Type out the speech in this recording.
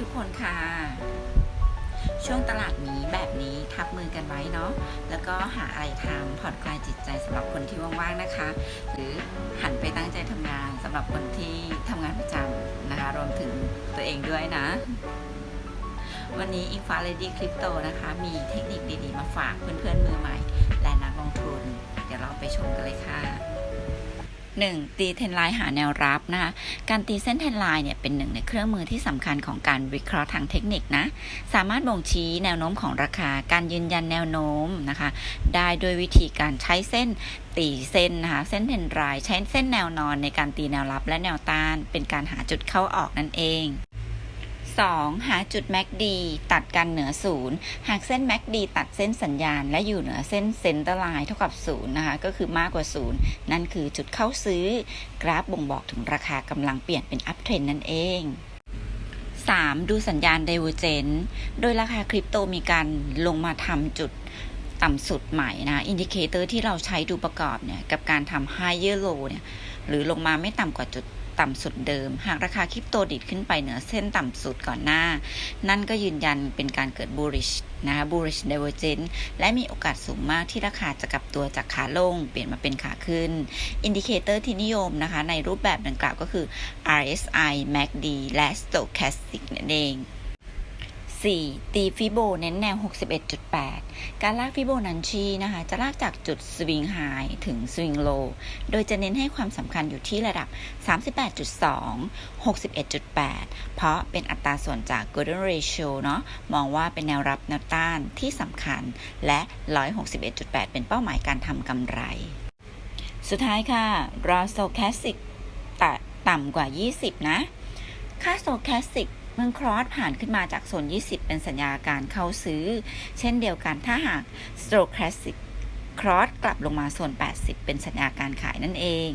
ทุกคนค่ะ ช่วงตลาดนี้แบบนี้ทับมือกันไว้เนาะแล้วก็หาอะไรทำผ่อนคลายจิตใจสำหรับคนที่ว่างๆนะคะ หรือหันไปตั้งใจทำงานสำหรับคนที่ทำงานประจำนะคะ รวมถึงตัวเองด้วยนะวันนี้อิงฟ้าเลดี้คริปโตนะคะ มีเทคนิคดีๆ มาฝากเพื่อนๆมือใหม่ และนักลงทุน เดี๋ยวเราไปชมกันเลยค่ะ 1. ตีเทรนไลน์หาแนวรับนะคะการตีเส้นเทรนไลน์เนี่ยเป็นหนึ่งในเครื่องมือที่สำคัญของการวิเคราะห์ทางเทคนิคนะสามารถบ่งชี้แนวโน้มของราคา การยืนยันแนวโน้มนะคะ ได้ด้วยวิธีการใช้เส้นตีเส้นนะคะเส้นเทรนไลน์ใช้เส้นแนวนอนในการตีแนวรับและแนวต้าน เป็นการหาจุดเข้าออกนั่นเอง 2. หาจุด MACD ตัดกันเหนือศูนย์หากเส้น MACD ตัดเส้นสัญญาณ และอยู่เหนือเส้นเซ็นเตอร์ไลน์เท่ากับศูนย์นะคะ ก็คือมากกว่าศูนย์นั่นคือจุดเข้าซื้อ กราฟบ่งบอกถึงราคากำลังเปลี่ยนเป็นอัพเทรนนั่นเอง 3. ดูสัญญาณ Divergence โดยราคาคริปโตมีการลงมาทำจุดต่ำสุดใหม่นะอินดิเคเตอร์ที่เราใช้ดูประกอบเนี่ยกับการทำ higher low เนี่ยหรือลงมาไม่ต่ำกว่าจุด ต่ำสุดเดิม หากราคาคริปโตดิดขึ้นไปเหนือเส้นต่ำสุดก่อนหน้า นั่นก็ยืนยันเป็นการเกิด bullish นะคะ bullish divergence และมีโอกาสสูงมากที่ราคาจะกลับตัวจากขาลง เปลี่ยนมาเป็นขาขึ้น อินดิเคเตอร์ที่นิยมนะคะ ในรูปแบบดังกล่าวก็คือ RSI MACD และ Stochastic นั่นเอง 4. ตีฟิโบเน้นแนว 61.8 การลากฟิโบนันชีนะคะ จะลากจากจุดสวิงไฮถึงสวิงโล โดยจะเน้นให้ความสำคัญอยู่ที่ระดับ 38.2 61.8 เพราะเป็นอัตราส่วนจาก Golden Ratio เนาะมองว่าเป็นแนวรับแนวต้านที่สำคัญและ 161.8 เป็นเป้าหมายการทำกำไร สุดท้ายค่ะรอโซแคสสิกต่ำกว่า 20 นะ ค่าโซแคสสิก มื่อครอสผ่านขึ้นมาจากโซน 20 เป็นสัญญาการเข้าซื้อ เช่นเดียวกันถ้าหาก s t o c h a s t i c ครอสกลับลงมาโซน 80 เป็นสัญญาการขายนั่นเอง